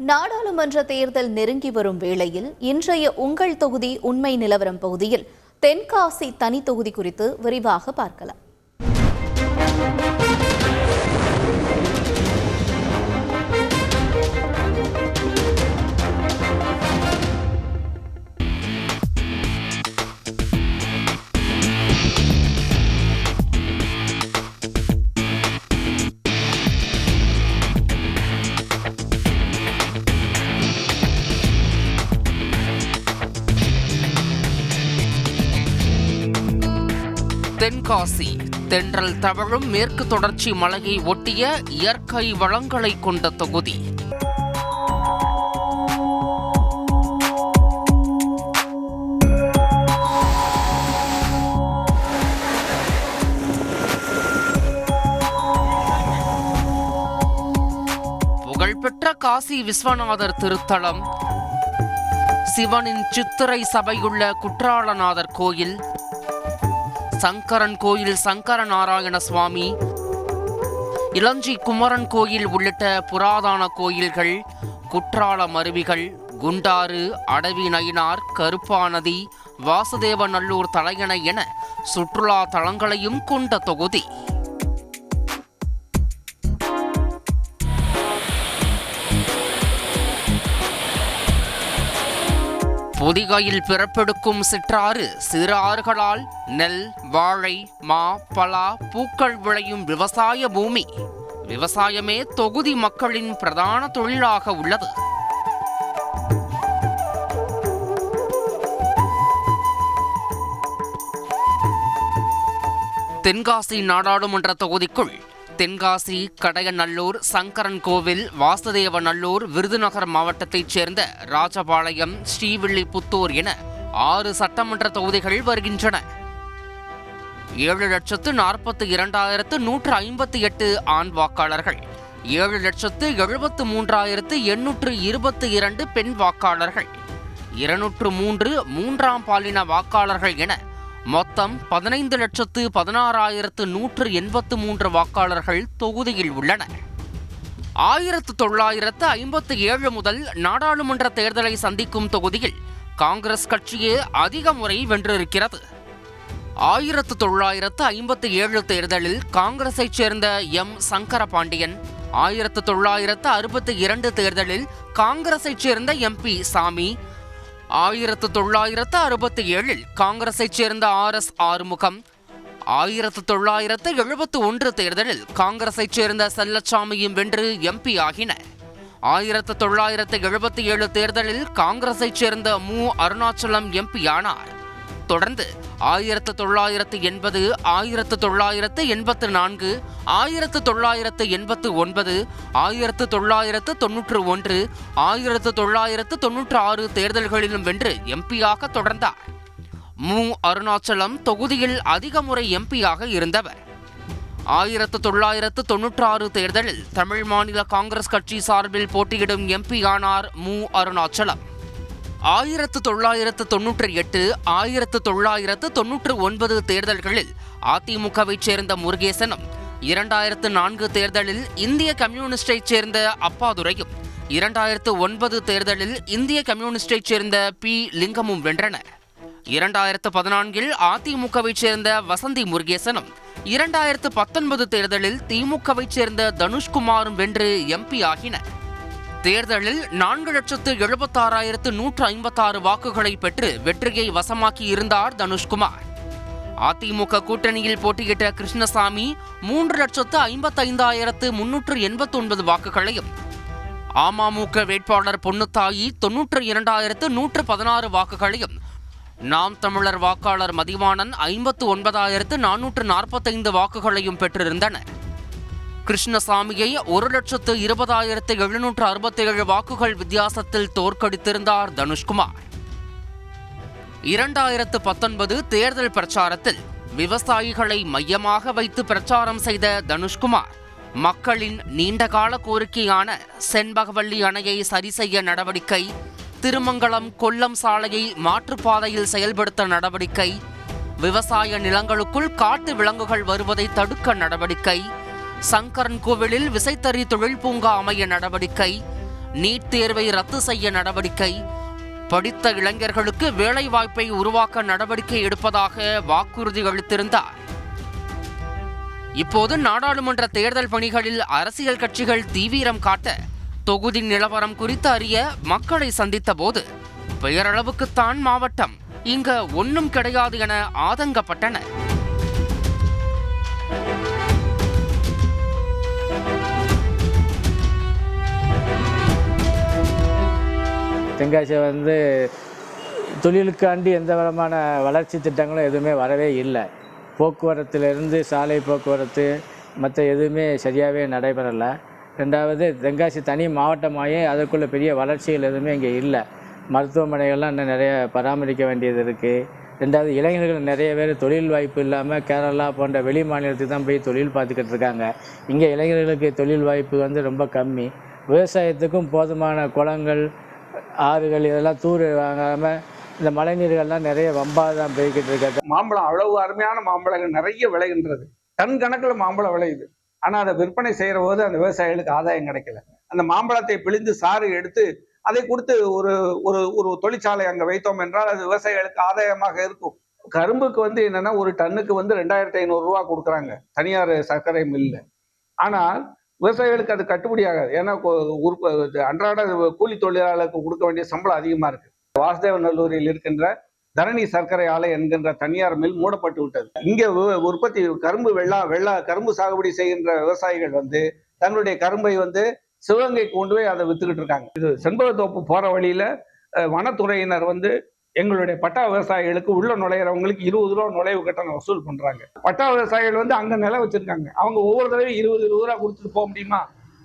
நாடாளுமன்ற தேர்தல் நெருங்கி வரும் வேளையில் இன்றைய உங்கள் தொகுதி உண்மை நிலவரம் பகுதியில் தென்காசி தனி தொகுதி குறித்து விரிவாக பார்க்கலாம். தென்காசி. தென்றல் தவழும் மேற்கு தொடர்ச்சி மலையை ஒட்டிய இயற்கை வளங்களை கொண்ட தொகுதி. புகழ்பெற்ற காசி விஸ்வநாதர் திருத்தலம். சிவனின் சித்திரை சபையுள்ள குற்றாலநாதர் கோயில். சங்கரன் கோயில் சங்கர நாராயண சுவாமி. இளஞ்சி குமரன் கோயில் உள்ளிட்ட புராதன கோயில்கள் குற்றாலம் அருவிகள் குண்டாறு அடவி நயினார் கருப்பாநதி வாசுதேவநல்லூர் தலையணை என சுற்றுலா தலங்களையும் கொண்ட தொகுதி. பொதிகையில் பிறப்பெடுக்கும் சிற்றாறு சிறு ஆறுகளால் நெல் வாழை மா பலா பூக்கள் விளையும் விவசாய பூமி. விவசாயமே தொகுதி மக்களின் பிரதான தொழிலாக உள்ளது. தென்காசி நாடாளுமன்ற தொகுதிக்குள் தென்காசி கடையநல்லூர் சங்கரன் கோவில் வாசுதேவநல்லூர் விருதுநகர் மாவட்டத்தைச் சேர்ந்த ராஜபாளையம் ஸ்ரீவில்லிபுத்தூர் என ஆறு சட்டமன்ற தொகுதிகள் வருகின்றன. ஏழு லட்சத்து நாற்பத்தி இரண்டாயிரத்து நூற்று ஐம்பத்தி எட்டு ஆண் வாக்காளர்கள் ஏழு லட்சத்து எழுபத்து மூன்றாயிரத்து எண்ணூற்று இருபத்தி இரண்டு பெண் வாக்காளர்கள் இருநூற்று மூன்று மூன்றாம் பாலின வாக்காளர்கள் என மொத்தம் பதினைந்து லட்சத்து பதினாறாயிரத்து நூற்று எண்பத்து மூன்று வாக்காளர்கள் தொகுதியில் உள்ளனர். ஆயிரத்து தொள்ளாயிரத்து ஐம்பத்து ஏழு முதல் நாடாளுமன்ற தேர்தலை சந்திக்கும் தொகுதியில் காங்கிரஸ் கட்சியே அதிக முறை வென்றிருக்கிறது. ஆயிரத்து தொள்ளாயிரத்து ஐம்பத்து ஏழு தேர்தலில் காங்கிரஸைச் சேர்ந்த எம். சங்கரபாண்டியன் ஆயிரத்து தொள்ளாயிரத்து அறுபத்தி இரண்டு தேர்தலில் காங்கிரஸைச் சேர்ந்த எம்பி சாமி ஆயிரத்து தொள்ளாயிரத்து அறுபத்தி ஏழில் காங்கிரஸைச் சேர்ந்த ஆர் எஸ் ஆறுமுகம். ஆயிரத்து தொள்ளாயிரத்து எழுபத்து ஒன்று தேர்தலில் காங்கிரஸைச் சேர்ந்த செல்லச்சாமியும் வென்று எம்பி ஆகினர். ஆயிரத்து தொள்ளாயிரத்து எழுபத்தி ஏழு தேர்தலில் காங்கிரஸைச் சேர்ந்த மு அருணாச்சலம் எம்பி ஆனார் தொடர்ந்து ஆயிரத்து தொள்ளாயிரத்து எண்பது ஆயிரத்து தொள்ளாயிரத்து எண்பத்து நான்கு ஆயிரத்து தொள்ளாயிரத்து எண்பத்து ஒன்பது ஆயிரத்து தொள்ளாயிரத்து தொன்னூற்று ஒன்று ஆயிரத்து தொள்ளாயிரத்து தொன்னூற்று ஆறு தேர்தல்களிலும் வென்று எம்பியாக தொடர்ந்தார். மு. அருணாச்சலம் தொகுதியில் அதிக முறை எம்பியாக இருந்தவர். ஆயிரத்து தொள்ளாயிரத்து தொன்னூற்றாறு தேர்தலில் தமிழ் மாநில காங்கிரஸ் கட்சி சார்பில் போட்டியிடும் எம்பி ஆனார் மு. அருணாச்சலம். ஆயிரத்து தொள்ளாயிரத்து தொன்னூற்றி எட்டு ஆயிரத்து தொள்ளாயிரத்து தொன்னூற்று ஒன்பது தேர்தல்களில் அதிமுகவைச் சேர்ந்த முருகேசனும் இரண்டாயிரத்து நான்கு தேர்தலில் இந்திய கம்யூனிஸ்டைச் சேர்ந்த அப்பாதுரையும் இரண்டாயிரத்து ஒன்பது தேர்தலில் இந்திய கம்யூனிஸ்டைச் சேர்ந்த பி. லிங்கமும் வென்றனர். இரண்டாயிரத்து பதினான்கில் அதிமுகவைச் சேர்ந்த வசந்தி முருகேசனும் இரண்டாயிரத்து பத்தொன்பது தேர்தலில் திமுகவைச் சேர்ந்த தனுஷ்குமாரும் வென்று எம்பி ஆகினர். தேர்தலில் நான்கு லட்சத்து எழுபத்தாறாயிரத்து நூற்று ஐம்பத்தாறு வாக்குகளை பெற்று வெற்றியை வசமாக்கி இருந்தார் தனுஷ்குமார். அதிமுக கூட்டணியில் போட்டியிட்ட கிருஷ்ணசாமி மூன்று லட்சத்து ஐம்பத்தைந்தாயிரத்து முன்னூற்று எண்பத்தொன்பது வாக்குகளையும் அமமுக வேட்பாளர் பொன்னுத்தாயி தொன்னூற்று இரண்டாயிரத்து நூற்று பதினாறு வாக்குகளையும் நாம் தமிழர் வாக்காளர் மதிவாணன் ஐம்பத்து ஒன்பதாயிரத்து நானூற்று நாற்பத்தைந்து வாக்குகளையும் பெற்றிருந்தனர். கிருஷ்ணசாமியை ஒரு லட்சத்து இருபதாயிரத்து எழுநூற்று அறுபத்தேழு வாக்குகள் வித்தியாசத்தில் தோற்கடித்திருந்தார் தனுஷ்குமார். இரண்டாயிரத்து பத்தொன்பது தேர்தல் பிரச்சாரத்தில் விவசாயிகளை மையமாக வைத்து பிரச்சாரம் செய்த தனுஷ்குமார் மக்களின் நீண்டகால கோரிக்கையான செண்பகவல்லி அணையை சரி செய்ய நடவடிக்கை திருமங்கலம் கொல்லம் சாலையை மாற்றுப்பாதையில் செயல்படுத்த நடவடிக்கை விவசாய நிலங்களுக்குள் காட்டு விலங்குகள் வருவதை தடுக்க நடவடிக்கை சங்கரன் கோவிலில் விசைத்தறி தொழில் பூங்கா அமைய நடவடிக்கை நீட் தேர்வை ரத்து செய்ய நடவடிக்கை படித்த இளைஞர்களுக்கு வேலைவாய்ப்பை உருவாக்க நடவடிக்கை எடுப்பதாக வாக்குறுதி அளித்திருந்தார். இப்போது நாடாளுமன்ற தேர்தல் பணிகளில் அரசியல் கட்சிகள் தீவிரம் காட்ட தொகுதி நிலவரம் குறித்து அறிய மக்களை சந்தித்த போது பெயரளவுக்குத்தான் மாவட்டம் இங்க ஒன்றும் கிடையாது என ஆதங்கப்பட்டன தென்காசியை வந்து தொழிலுக்காண்டி எந்த விதமான வளர்ச்சி திட்டங்களும் எதுவுமே வரவே இல்லை. போக்குவரத்துலேருந்து சாலை போக்குவரத்து மற்ற எதுவுமே சரியாகவே நடைபெறலை. ரெண்டாவது தென்காசி தனி மாவட்டமாகி அதற்குள்ளே பெரிய வளர்ச்சிகள் எதுவுமே இங்கே இல்லை. மருத்துவமனைகள்லாம் இன்னும் நிறைய பராமரிக்க வேண்டியது இருக்குது ரெண்டாவது இளைஞர்கள் நிறைய பேர் தொழில் வாய்ப்பு இல்லாமல் கேரளா போன்ற வெளி மாநிலத்துக்கு தான் போய் தொழில் பார்த்துக்கிட்டு இருக்காங்க. இங்கே இளைஞர்களுக்கு தொழில் வாய்ப்பு வந்து ரொம்ப கம்மி. விவசாயத்துக்கும் போதுமான குளங்கள் ஆறுகள் இதெல்லாம் தூர் வாங்காமல் இந்த மழைநீர்கள்லாம் நிறைய வம்பாக தான் போய்கிட்டு இருக்காது மாம்பழம் அவ்வளவு அருமையான மாம்பழங்கள் நிறைய விளைகின்றது. டன் கணக்கில் மாம்பழம் விளையுது. ஆனால் அதை விற்பனை செய்கிற போது அந்த விவசாயிகளுக்கு ஆதாயம் கிடைக்கல. அந்த மாம்பழத்தை பிழிந்து சாறு எடுத்து அதை கொடுத்து ஒரு ஒரு ஒரு தொழிற்சாலை அங்கே வைத்தோம் என்றால் அது விவசாயிகளுக்கு ஆதாயமாக இருக்கும். கரும்புக்கு வந்து என்னன்னா ஒரு டன்னுக்கு வந்து ரெண்டாயிரத்தி ஐநூறுரூவா கொடுக்குறாங்க. தனியார் சர்க்கரை மில்லு ஆனால் விவசாயிகளுக்கு அது கட்டுப்படியாகாது ஏன்னா உற்ப- அன்றாட கூலி தொழிலாளருக்கு கொடுக்க வேண்டிய சம்பளம் அதிகமாக இருக்கு. வாசுதேவநல்லூரில் இருக்கின்ற தரணி சர்க்கரை ஆலை என்கின்ற தனியார் மில் மூடப்பட்டு விட்டது. இங்கே உற்பத்தி கரும்பு வெள்ளா வெள்ளா கரும்பு சாகுபடி செய்கின்ற விவசாயிகள் வந்து தங்களுடைய கரும்பை வந்து சிவகங்கை கொண்டு போய் அதை வித்துக்கிட்டு இருக்காங்க. இது செண்பகத்தோப்பு போற வழியில வனத்துறையினர் வந்து எங்களுடைய பட்டா விவசாயிகளுக்கு உள்ள நுழையிறவங்களுக்கு இருபது ரூபா நுழைவு கட்டணம் வசூல் பண்றாங்க. பட்டா விவசாயிகள் வந்து அங்க நிலம் வச்சிருக்காங்க. அவங்க ஒவ்வொரு தடவையும் இருபது இருபது ரூபா கொடுத்துட்டு போக முடியுமா?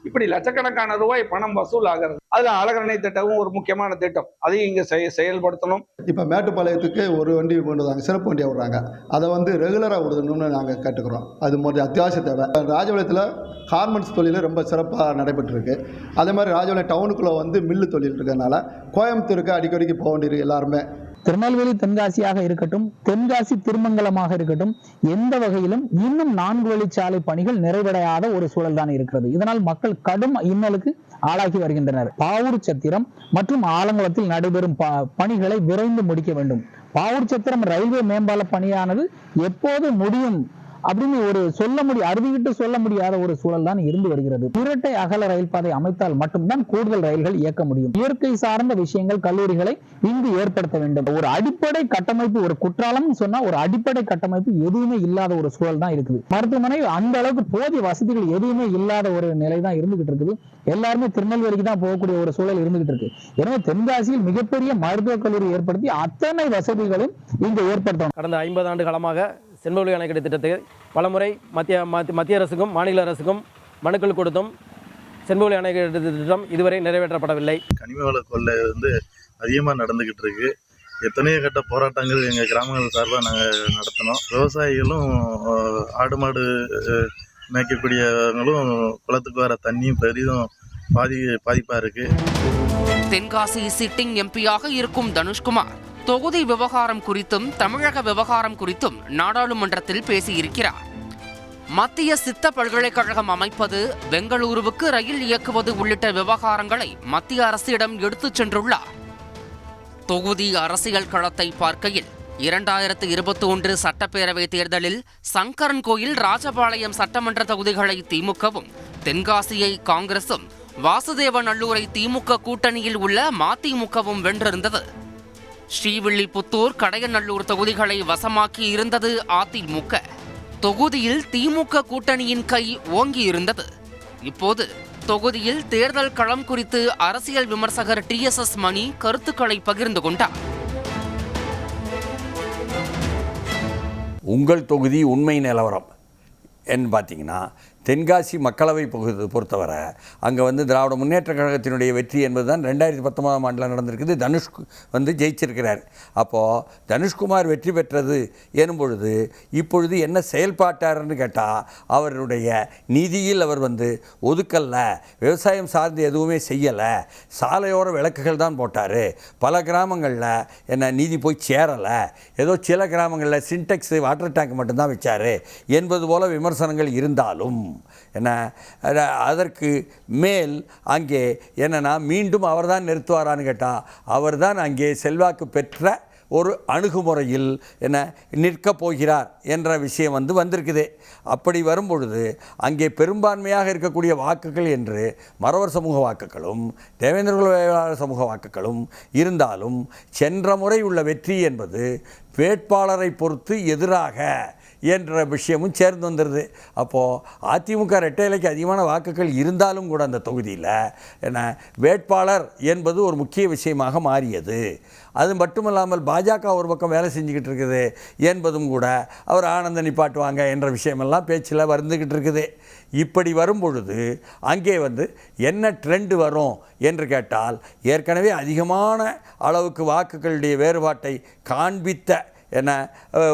இப்படி லட்சக்கணக்கான ரூபாய் பணம் வசூல் ஆகிறது. அதுல அழகரணை திட்டமும் ஒரு முக்கியமான திட்டம். அதையும் இங்க செயல்படுத்தணும். இப்போ மேட்டுப்பாளையத்துக்கு ஒரு வண்டி கொண்டு வந்தாங்க. சிறப்பு வண்டியை விடுறாங்க. அதை வந்து ரெகுலராக விடணும்னு நாங்கள் கேட்டுக்கிறோம். அது மாதிரி அத்தியாவசிய தேவை. ராஜபாளையத்துல கார்மெண்ட்ஸ் தொழில் ரொம்ப சிறப்பாக நடைபெற்றிருக்கு. அதே மாதிரி ராஜபாளையம் டவுனுக்குள்ளே வந்து மில்லு தொழில் இருக்கிறதுனால கோயம்புத்தூருக்கு அடிக்கடிக்கு போக வேண்டியிருக்கு எல்லாருமே திருநெல்வேலி தென்காசியாக இருக்கட்டும் தென்காசி திருமங்கலமாக இருக்கட்டும் எந்த வகையிலும் இன்னும் நான்கு வழிச்சாலை பணிகள் நிறைவடையாத ஒரு சூழல் தான் இருக்கிறது. இதனால் மக்கள் கடும் இன்னலுக்கு ஆளாகி வருகின்றனர். பாவூர் சத்திரம் மற்றும் ஆலங்குளத்தில் நடைபெறும் ப- பணிகளை விரைந்து முடிக்க வேண்டும். பாவூர் சத்திரம் ரயில்வே மேம்பால பணியானது எப்போது முடியும் அப்படின்னு ஒரு சொல்ல முடிய அறுதிவிட்டு சொல்ல முடியாத ஒரு சூழல் தான் இருந்து வருகிறது. இரட்டை அகல ரயில் பாதை அமைத்தால் மட்டும்தான் கூடுதல் ரயில்கள் இயக்க முடியும். இயற்கை சார்ந்த விஷயங்கள் கல்லூரிகளை இங்கு ஏற்படுத்த வேண்டும். ஒரு அடிப்படை கட்டமைப்பு ஒரு குற்றாலம் சொன்னா ஒரு அடிப்படை கட்டமைப்பு எதுவுமே இல்லாத ஒரு சூழல் தான் இருக்குது. மருத்துவமனை அந்த அளவுக்கு போதிய வசதிகள் எதுவுமே இல்லாத ஒரு நிலை தான் இருந்துகிட்டு இருக்குது. எல்லாருமே திருநெல்வேலிக்கு தான் போகக்கூடிய ஒரு சூழல் இருந்துகிட்டு இருக்கு. எனவே தென்காசியில் மிகப்பெரிய மருத்துவக் கல்லூரி ஏற்படுத்தி அத்தனை வசதிகளும் இங்கு ஏற்படுத்தணும். கடந்த ஐம்பது ஆண்டு காலமாக செண்பகவழி அணைக்கட்டு திட்டத்தை பலமுறை மத்திய மத்திய மத்திய அரசுக்கும் மாநில அரசுக்கும் மனுக்கள் கொடுத்தும் செண்பகவழி அணைக்கட்டு திட்டம் இதுவரை நிறைவேற்றப்படவில்லை. கனிம வள கொள்ளை வந்து அதிகமாக நடந்துக்கிட்டு இருக்கு. எத்தனையோ கட்ட போராட்டங்கள் எங்கள் கிராமங்கள் சார்பாக நாங்கள் நடத்தினோம். விவசாயிகளும் ஆடு மாடு மேய்க்கக்கூடியவங்களும் குளத்துக்கு வர தண்ணியும் பெரிதும் பாதி பாதிப்பாக இருக்குது தென்காசி சிட்டிங் எம்பியாக இருக்கும் தனுஷ்குமார். தொகுதி விவகாரம் குறித்தும் தமிழக விவகாரம் குறித்தும் நாடாளுமன்றத்தில் பேசியிருக்கிறார். மத்திய சித்த பல்கலைக்கழகம் அமைப்பது பெங்களூருவுக்கு ரயில் இயக்குவது உள்ளிட்ட விவகாரங்களை மத்திய அரசிடம் எடுத்துச் சென்றுள்ளார். தொகுதி அரசியல் களத்தை பார்க்கையில் இரண்டாயிரத்து இருபத்தி ஒன்று சட்டப்பேரவை தேர்தலில் சங்கரன் கோயில் ராஜபாளையம் சட்டமன்ற தொகுதிகளை திமுகவும் தென்காசியை காங்கிரசும் வாசுதேவநல்லூரை திமுக கூட்டணியில் உள்ள மதிமுகவும் வென்றிருந்தது. ஸ்ரீவில்லிபுத்தூர் கடையநல்லூர் தொகுதிகளை வசமாக்கி இருந்தது அதிமுக. தொகுதியில் திமுக கூட்டணியின் கை ஓங்கி இருந்தது இப்போது தொகுதியில் தேர்தல் களம் குறித்து அரசியல் விமர்சகர் டி எஸ் எஸ் மணி கருத்துக்களை பகிர்ந்து கொண்டார். உங்கள் தொகுதி உண்மை நிலவரம். என்று பார்த்தீங்கன்னா தென்காசி மக்களவை பகுதி பொறுத்தவரை அங்கே வந்து திராவிட முன்னேற்ற கழகத்தினுடைய வெற்றி என்பது தான் ரெண்டாயிரத்தி பத்தொன்பதாம் ஆண்டில் நடந்திருக்குது. தனுஷ் வந்து ஜெயிச்சிருக்கிறார். அப்போது தனுஷ்குமார் வெற்றி பெற்றது எனும் பொழுது இப்பொழுது என்ன செயல்பாட்டார்னு கேட்டால் அவருடைய நிதியில் அவர் வந்து ஒதுக்கல்ல விவசாயம் சார்ந்து எதுவுமே செய்யலை சாலையோர விளக்குகள் தான் போட்டார். பல கிராமங்களில் என்ன நீதி போய் சேரலை ஏதோ சில கிராமங்களில் சின்டெக்ஸ் வாட்டர் டேங்க் மட்டும்தான் வச்சார் என்பது போல விமர்சனங்கள் இருந்தாலும் என்ன அதற்கு மேல் அங்கே என்னென்னா மீண்டும் அவர்தான் நிறுத்துவாரான்னு கேட்டால் அவர் தான் அங்கே செல்வாக்கு பெற்ற ஒரு அணுகுமுறையில் என்ன நிற்கப் போகிறார் என்ற விஷயம் வந்து வந்திருக்குது. அப்படி வரும்பொழுது அங்கே பெரும்பான்மையாக இருக்கக்கூடிய வாக்குகள் என்று மறவர் சமூக வாக்குகளும் தேவேந்திர வேளாளர் சமூக வாக்குகளும் இருந்தாலும் சென்ற முறை உள்ள வெற்றி என்பது வேட்பாளரை பொறுத்து எதிராக என்ற விஷயமும் சேர்ந்து வந்துடுது அப்போது அதிமுக ரெட்டை இலைக்கு அதிகமான வாக்குகள் இருந்தாலும் கூட அந்த தொகுதியில் என்ன வேட்பாளர் என்பது ஒரு முக்கிய விஷயமாக மாறியது. அது மட்டுமல்லாமல் பாஜக ஒரு பக்கம் வேலை செஞ்சுக்கிட்டு இருக்குது என்பதும் கூட அவர் ஆனந்த நிப்பாட்டுவாங்க என்ற விஷயமெல்லாம் பேச்சில் வருந்துக்கிட்டு இருக்குது. இப்படி வரும் பொழுது அங்கே வந்து என்ன ட்ரெண்டு வரும் என்று கேட்டால் ஏற்கனவே அதிகமான அளவுக்கு வாக்குகளுடைய வேறுபாட்டை காண்பித்த என்ன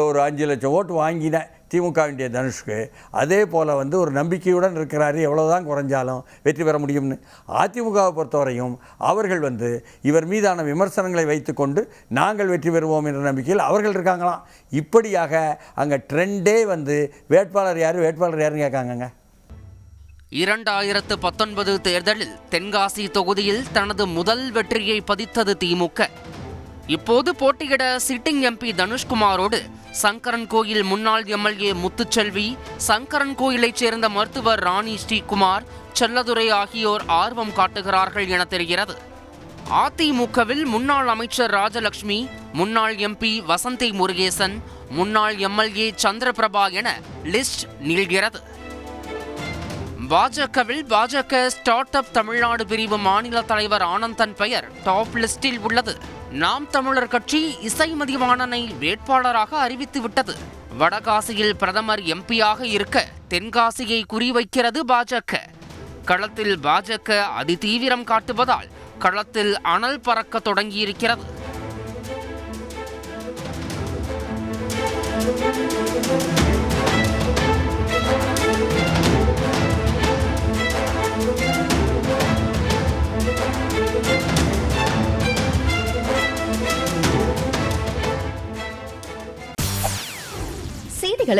ஒரு அஞ்சு லட்சம் ஓட்டு வாங்கின திமுகவினுடைய தனுஷ்க்கு. அதே போல் வந்து ஒரு நம்பிக்கையுடன் இருக்கிறாரு எவ்வளவுதான் குறைஞ்சாலும் வெற்றி பெற முடியும்னு. அதிமுகவை பொறுத்தவரையும் அவர்கள் வந்து இவர் மீதான விமர்சனங்களை வைத்துக்கொண்டு நாங்கள் வெற்றி பெறுவோம் என்ற நம்பிக்கையில் அவர்கள் இருக்காங்களாம். இப்படியாக அங்கே ட்ரெண்டே வந்து வேட்பாளர் யார் வேட்பாளர் யாருன்னு கேட்காங்கங்க. இரண்டாயிரத்து பத்தொன்பது தேர்தலில் தென்காசி தொகுதியில் தனது முதல் வெற்றியை பதித்தது திமுக. இப்போது போட்டியிட சிட்டிங் எம்பி தனுஷ்குமாரோடு சங்கரன் கோயில் முன்னாள் எம்எல்ஏ முத்துச்செல்வி சங்கரன் கோயிலைச் சேர்ந்த மருத்துவர் ராணி ஸ்ரீகுமார் செல்லதுரை ஆகியோர் ஆர்வம் காட்டுகிறார்கள் என தெரிகிறது. அதிமுகவில் முன்னாள் அமைச்சர் ராஜலட்சுமி முன்னாள் எம்பி வசந்தி முருகேசன் முன்னாள் எம்எல்ஏ சந்திரபிரபா என லிஸ்ட் நீள்கிறது. பாஜகவில் பாஜக ஸ்டார்ட் அப் தமிழ்நாடு பிரிவு மாநில தலைவர் ஆனந்தன் பெயர் டாப் லிஸ்டில் உள்ளது. நாம் தமிழர் கட்சி இசை மதிவாணனை வேட்பாளராக அறிவித்து விட்டது. வடகாசியில் பிரதமர் எம்பியாக இருக்க தென்காசியை குறிவைக்கிறது பாஜக. களத்தில் பாஜக அதிதீவிரம் காட்டுவதால் களத்தில் அனல் பறக்க தொடங்கியிருக்கிறது.